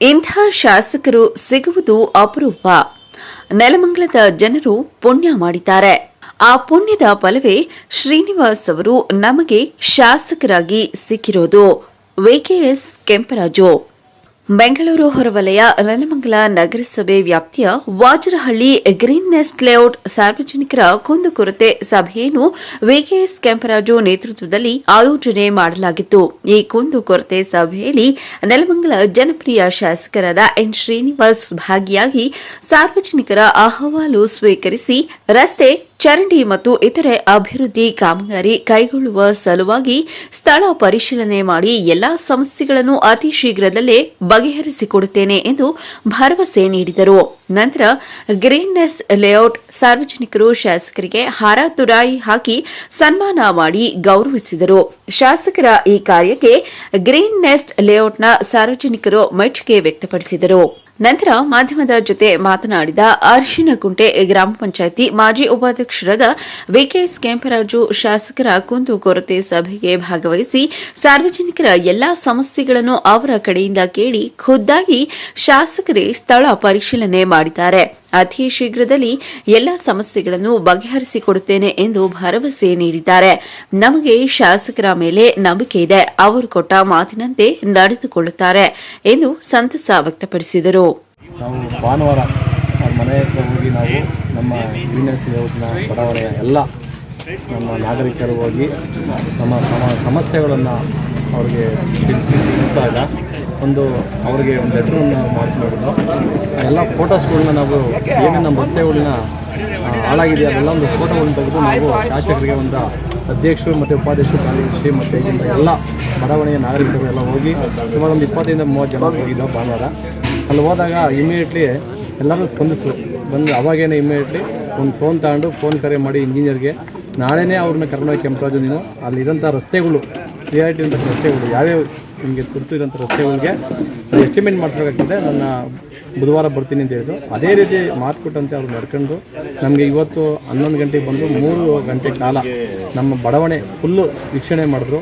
ಇಂಥ ಶಾಸಕರು ಸಿಗುವುದು ಅಪರೂಪ. ನೆಲಮಂಗಲದ ಜನರು ಪುಣ್ಯ ಮಾಡಿದ್ದಾರೆ. ಆ ಪುಣ್ಯದ ಫಲವೇ ಶ್ರೀನಿವಾಸ್ ಅವರು ನಮಗೆ ಶಾಸಕರಾಗಿ ಸಿಕ್ಕಿರೋದು. ವಿಕೆಎಸ್ ಕೆಂಪರಾಜು. ಬೆಂಗಳೂರು ಹೊರವಲಯ ನೆಲಮಂಗಲ ನಗರಸಭೆ ವ್ಯಾಪ್ತಿಯ ವಾಜರಹಳ್ಳಿ ಗ್ರೀನ್ ನೆಸ್ಟ್ ಲೇಔಟ್ ಸಾರ್ವಜನಿಕರ ಕುಂದುಕೊರತೆ ಸಭೆಯನ್ನು ವಿಕೆಎಸ್ ಕೆಂಪರಾಜು ನೇತೃತ್ವದಲ್ಲಿ ಆಯೋಜನೆ ಮಾಡಲಾಗಿತ್ತು. ಈ ಕುಂದುಕೊರತೆ ಸಭೆಯಲ್ಲಿ ನೆಲಮಂಗಲ ಜನಪ್ರಿಯ ಶಾಸಕರಾದ ಎನ್ ಶ್ರೀನಿವಾಸ್ ಭಾಗಿಯಾಗಿ ಸಾರ್ವಜನಿಕರ ಅಹವಾಲು ಸ್ವೀಕರಿಸಿ ರಸ್ತೆ ಚರಂಡಿ ಮತ್ತು ಇತರೆ ಅಭಿವೃದ್ಧಿ ಕಾಮಗಾರಿ ಕೈಗೊಳ್ಳುವ ಸಲುವಾಗಿ ಸ್ಥಳ ಪರಿಶೀಲನೆ ಮಾಡಿ ಎಲ್ಲಾ ಸಮಸ್ಯೆಗಳನ್ನು ಅತಿ ಶೀಘ್ರದಲ್ಲೇ ಬಗೆಹರಿಸಿಕೊಡುತ್ತೇನೆ ಎಂದು ಭರವಸೆ ನೀಡಿದರು. ನಂತರ ಗ್ರೀನ್ನೆಸ್ ಲೇಔಟ್ ಸಾರ್ವಜನಿಕರು ಶಾಸಕರಿಗೆ ಹಾರ ತುರಾಯಿ ಹಾಕಿ ಸನ್ಮಾನ ಮಾಡಿ ಗೌರವಿಸಿದರು. ಶಾಸಕರ ಈ ಕಾರ್ಯಕ್ಕೆ ಗ್ರೀನ್ ನೆಸ್ಟ್ ಲೇಔಟ್ನ ಸಾರ್ವಜನಿಕರು ಮೆಚ್ಚುಗೆ ವ್ಯಕ್ತಪಡಿಸಿದರು. ನಂತರ ಮಾಧ್ಯಮದ ಜೊತೆ ಮಾತನಾಡಿದ ಅರ್ಶಿನಕುಂಟೆ ಗ್ರಾಮ ಪಂಚಾಯಿತಿ ಮಾಜಿ ಉಪಾಧ್ಯಕ್ಷರಾದ ವಿಕೆಎಸ್ ಕೆಂಪರಾಜು ಶಾಸಕರ ಕುಂದುಕೊರತೆ ಸಭೆಗೆ ಭಾಗವಹಿಸಿ ಸಾರ್ವಜನಿಕರ ಎಲ್ಲಾ ಸಮಸ್ಯೆಗಳನ್ನು ಅವರ ಕಡೆಯಿಂದ ಕೇಳಿ ಖುದ್ದಾಗಿ ಶಾಸಕರೇ ಸ್ಥಳ ಪರಿಶೀಲನೆ ಮಾಡಿದ್ದಾರೆ. ಅತಿ ಶೀಘ್ರದಲ್ಲಿ ಎಲ್ಲ ಸಮಸ್ಯೆಗಳನ್ನು ಬಗೆಹರಿಸಿಕೊಡುತ್ತೇನೆ ಎಂದು ಭರವಸೆ ನೀಡಿದ್ದಾರೆ. ನಮಗೆ ಶಾಸಕರ ಮೇಲೆ ನಂಬಿಕೆ ಇದೆ. ಅವರು ಕೊಟ್ಟ ಮಾತಿನಂತೆ ನಡೆದುಕೊಳ್ಳುತ್ತಾರೆ ಎಂದು ಸಂತಸ ವ್ಯಕ್ತಪಡಿಸಿದರು. ನಾವು ಹೋಗಿ ನಾವು ನಮ್ಮ ಬಡಾವಣೆಯ ಎಲ್ಲ ನಮ್ಮ ನಾಗರಿಕರು ಹೋಗಿ ನಮ್ಮ ಸಮ, ಸಮಸ್ಯೆಗಳನ್ನು ಅವ್ರಿಗೆ ತಿಳಿಸಿ ತಿಳಿಸಿದಾಗ ಒಂದು ಅವರಿಗೆ ಒಂದು ಲೆಟ್ರನ್ನು ಮಾಡ್ಕೊಂಡು ಎಲ್ಲ ಫೋಟೋಸ್ಗಳನ್ನ ನಾವು ಏನೇ ನಮ್ಮ ರಸ್ತೆಗಳನ್ನ ಹಾಳಾಗಿದೆ, ಅದೆಲ್ಲ ಒಂದು ಫೋಟೋಗಳನ್ನ ತೆಗೆದು ನಾವು ಶಾಸಕರಿಗೆ ಒಂದು ಅಧ್ಯಕ್ಷರು ಮತ್ತು ಉಪಾಧ್ಯಕ್ಷರು ಕಾರ್ಯದರ್ಶಿ ಮತ್ತು ಇಲ್ಲಿಂದ ಎಲ್ಲ ಬಡಾವಣೆಯ ನಾಗರಿಕರು ಎಲ್ಲ ಹೋಗಿ ಸುಮಾರು ಒಂದು ಇಪ್ಪತ್ತರಿಂದ ಮೂವತ್ತು ಜನ ಹೋಗಿದ್ದೋ ಭಾನುವಾರ. ಅಲ್ಲಿ ಹೋದಾಗ ಇಮಿಡಿಯೇಟ್ಲಿ ಎಲ್ಲರೂ ಸ್ಪಂದಿಸಿದ್ರು ಬಂದು ಅವಾಗೇನೆ ಇಮಿಡಿಯೇಟ್ಲಿ ಒಂದು ಫೋನ್ ತಗೊಂಡು ಫೋನ್ ಕರೆ ಮಾಡಿ ಇಂಜಿನಿಯರ್ಗೆ ನಾಳೆನೇ ಅವ್ರನ್ನ ಕರ್ನಾಟಕ ಕೆಂಪರಾಜು ನೀನು. ಅಲ್ಲಿರೋಂಥ ರಸ್ತೆಗಳು ಪ್ರಿಯಾರಿಟಿ ಇರೋಂಥ ರಸ್ತೆಗಳು ಯಾವ್ಯಾವ ನಿಮಗೆ ತುರ್ತು ಇರೋಂಥ ರಸ್ತೆಗಳಿಗೆ ಎಸ್ಟಿಮೇಟ್ ಮಾಡಿಸ್ಬೇಕಾಗ್ತದೆ. ನನ್ನ ಬುಧವಾರ ಬರ್ತೀನಿ ಅಂತ ಹೇಳಿದ್ರು. ಅದೇ ರೀತಿ ಮಾತು ಕೊಟ್ಟಂತೆ ಅವ್ರು ನಡ್ಕೊಂಡು ನಮಗೆ ಇವತ್ತು ಹನ್ನೊಂದು ಗಂಟೆಗೆ ಬಂದು ಮೂರು ಗಂಟೆ ಕಾಲ ನಮ್ಮ ಬಡಾವಣೆ ಫುಲ್ಲು ವೀಕ್ಷಣೆ ಮಾಡಿದ್ರು.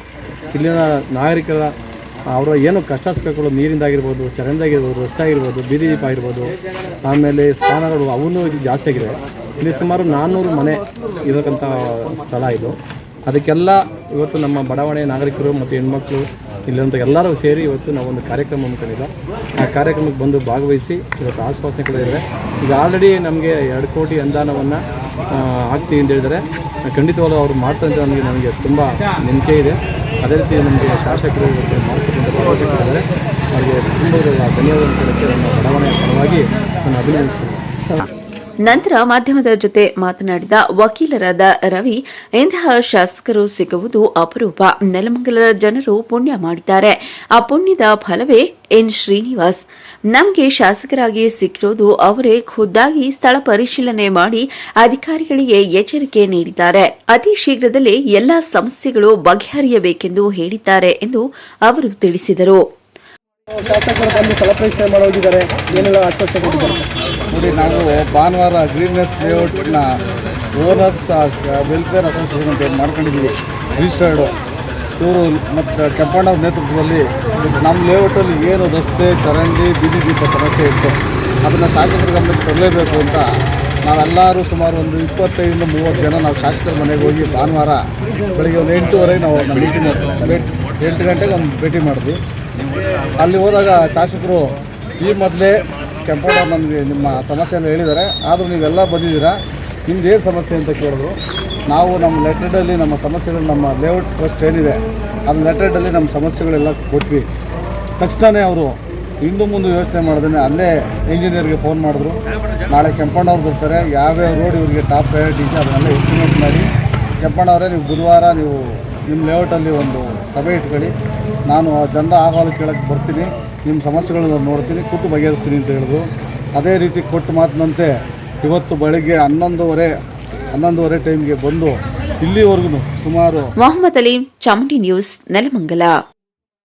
ಇಲ್ಲಿನ ನಾಗರಿಕರ, ಅವರ ಏನು ಕಷ್ಟ ಸುಖಗಳು ನೀರಿಂದಾಗಿರ್ಬೋದು ಚರಂದಾಗಿರ್ಬೋದು ರಸ್ತೆ ಆಗಿರ್ಬೋದು, ಬೀದಿ ದೀಪ ಆಗಿರ್ಬೋದು, ಆಮೇಲೆ ಸ್ಥಾನಗಳು ಅವನು ಇದು ಜಾಸ್ತಿ ಆಗಿದೆ. ಇಲ್ಲಿ ಸುಮಾರು ನಾನ್ನೂರು ಮನೆ ಇರತಕ್ಕಂಥ ಸ್ಥಳ ಇದು. ಅದಕ್ಕೆಲ್ಲ ಇವತ್ತು ನಮ್ಮ ಬಡಾವಣೆ ನಾಗರಿಕರು ಮತ್ತು ಹೆಣ್ಮಕ್ಳು ಇಲ್ಲಿರುವಂಥ ಎಲ್ಲರೂ ಸೇರಿ ಇವತ್ತು ನಾವೊಂದು ಕಾರ್ಯಕ್ರಮ ಹಮ್ಮಿಕೊಂಡಿದ್ದು ಆ ಕಾರ್ಯಕ್ರಮಕ್ಕೆ ಬಂದು ಭಾಗವಹಿಸಿ ಇವತ್ತು ಆಶ್ವಾಸನೆ ಕೂಡ ಇದೆ ಈಗ ಆಲ್ರೆಡಿ ನಮಗೆ ಎರಡು ಕೋಟಿ ಅನುದಾನವನ್ನು ಹಾಕ್ತೀವಿ ಅಂತ ಹೇಳಿದರೆ. ಖಂಡಿತವಾಗಲೂ ಅವರು ಮಾಡ್ತಾರೆ ಅಂತ ನನಗೆ ನನಗೆ ತುಂಬ ನಂಬಿಕೆ ಇದೆ. ಅದೇ ರೀತಿ ನಮಗೆ ಶಾಸಕರು ಇವತ್ತು ಮಾಡ್ತಕ್ಕಂಥ ಭರವಸೆ ಕೊಟ್ಟಿದ್ದಾರೆ ಅವರಿಗೆ ತುಂಬ ಧನ್ಯವಾದ ಕೊಡೋಕ್ಕೆ ಬಡಾವಣೆಯ ಪರವಾಗಿ ನಾನು ಅಭಿನಂದಿಸ್ತೀನಿ. ನಂತರ ಮಾಧ್ಯಮದ ಜೊತೆ ಮಾತನಾಡಿದ ವಕೀಲರಾದ ರವಿ, ಇಂತಹ ಶಾಸಕರು ಸಿಗುವುದು ಅಪರೂಪ. ನೆಲಮಂಗಲದ ಜನರು ಪುಣ್ಯ ಮಾಡಿದ್ದಾರೆ. ಆ ಪುಣ್ಯದ ಫಲವೇ ಎನ್ ಶ್ರೀನಿವಾಸ್. ನಮಗೆ ಶಾಸಕರಾಗಿ ಸಿಕ್ಕಿರೋದು ಅವರೇ ಖುದ್ದಾಗಿ ಸ್ಥಳ ಪರಿಶೀಲನೆ ಮಾಡಿ ಅಧಿಕಾರಿಗಳಿಗೆ ಎಚ್ಚರಿಕೆ ನೀಡಿದ್ದಾರೆ. ಅತಿ ಶೀಘ್ರದಲ್ಲೇ ಎಲ್ಲಾ ಸಮಸ್ಯೆಗಳು ಬಗೆಹರಿಯಬೇಕೆಂದು ಹೇಳಿದ್ದಾರೆ ಎಂದು ಅವರು ತಿಳಿಸಿದರು. ಶಾಸಕರು ಬಂದು ಸೆಲೆಬ್ರೇಷನ್ ಮಾಡೋಗಿದ್ದಾರೆ. ಏನೆಲ್ಲ ಆಶ್ವಾಸನೆ ನೋಡಿ, ನಾವು ಭಾನುವಾರ ಗ್ರೀನ್ನೆಸ್ ಲೇಔಟ್ನ ಓನರ್ಸ್ ವೆಲ್ಫೇರ್ ಅಸೋಸಿಯೇಷನ್ ಅಂತ ಏನು ಮಾಡ್ಕೊಂಡಿದ್ದೀವಿ ರಿಜಿಸ್ಟರ್ಡು ಇವರು ಮತ್ತು ಕೆಂಪಣ್ಣವ್ರ ನೇತೃತ್ವದಲ್ಲಿ ನಮ್ಮ ಲೇಔಟಲ್ಲಿ ಏನು ರಸ್ತೆ, ಚರಂಡಿ, ಬೀದಿ ದೀಪ ಸಮಸ್ಯೆ ಇತ್ತು, ಅದನ್ನು ಶಾಸಕರ ಗಮನಕ್ಕೆ ತರಲೇಬೇಕು ಅಂತ ನಾವೆಲ್ಲರೂ ಸುಮಾರು ಒಂದು ಇಪ್ಪತ್ತೈದರಿಂದ ಮೂವತ್ತು ಜನ ನಾವು ಶಾಸಕರ ಮನೆಗೆ ಹೋಗಿ ಭಾನುವಾರ ಬೆಳಿಗ್ಗೆ ಒಂದು ಎಂಟೂವರೆಗೆ ನಾವು ಮೀಟಿಂಗ್ ಮಾಡ್ತೀವಿ ಎಂಟು ಗಂಟೆಗೆ ಒಂದು ಭೇಟಿ ಮಾಡಿದ್ವಿ. ಅಲ್ಲಿ ಹೋದಾಗ ಶಾಸಕರು ಈ ಮೊದಲೇ ಕೆಂಪೇಗೌಡ ನಮಗೆ ನಿಮ್ಮ ಸಮಸ್ಯೆಯನ್ನು ಹೇಳಿದ್ದಾರೆ. ಆದರೂ ನೀವೆಲ್ಲ ಬಂದಿದ್ದೀರಾ? ನಿಮ್ದು ಏನು ಸಮಸ್ಯೆ ಅಂತ ಕೇಳಿದ್ರು. ನಾವು ನಮ್ಮ ಲೆಟರ್ಡಲ್ಲಿ ನಮ್ಮ ಸಮಸ್ಯೆಗಳು ನಮ್ಮ ಲೇಔಟ್ ಟ್ರಸ್ಟ್ ಏನಿದೆ ಅದು ಲೆಟರ್ಡಲ್ಲಿ ನಮ್ಮ ಸಮಸ್ಯೆಗಳೆಲ್ಲ ಕೊಟ್ವಿ. ತಕ್ಷಣವೇ ಅವರು ಹಿಂದೂ ಮುಂದೆ ಯೋಚನೆ ಮಾಡಿದ್ರೆ ಅಲ್ಲೇ ಇಂಜಿನಿಯರ್ಗೆ ಫೋನ್ ಮಾಡಿದ್ರು. ನಾಳೆ ಕೆಂಪಣ್ಣವ್ರು ಬರ್ತಾರೆ. ಯಾವ್ಯಾವ ರೋಡ್ ಇವರಿಗೆ ಟಾಪ್ ಪ್ರಯಾರಿಟಿ ಇದೆ ಅದನ್ನೆಲ್ಲ ಎಸ್ಟಿಮೇಟ್ ಮಾಡಿ ಕೆಂಪಣ್ಣವರೇ ನೀವು ಬುಧವಾರ ನೀವು ನಿಮ್ಮ ಲೇಔಟಲ್ಲಿ ಒಂದು ಸಭೆ ಇಟ್ಕೊಳ್ಳಿ. ನಾನು ಆ ಜನರ ಅಹವಾಲು ಕೇಳಕ್ಕೆ ಬರ್ತೀನಿ. ನಿಮ್ಮ ಸಮಸ್ಯೆಗಳನ್ನ ನೋಡ್ತೀನಿ, ಕೂತು ಬಗೆಹರಿಸ್ತೀನಿ ಅಂತ ಹೇಳಿದ್ರು. ಅದೇ ರೀತಿ ಕೊಟ್ಟು ಮಾತಿನಂತೆ ಇವತ್ತು ಬೆಳಗ್ಗೆ ಹನ್ನೊಂದುವರೆ ಹನ್ನೊಂದುವರೆ ಟೈಮ್ಗೆ ಬಂದು ಇಲ್ಲಿವರೆಗೂ ಸುಮಾರು ಮೊಹಮ್ಮದ್ ಅಲೀಂ, ಚಾಮುಂಡಿ ನ್ಯೂಸ್, ನೆಲಮಂಗಲ.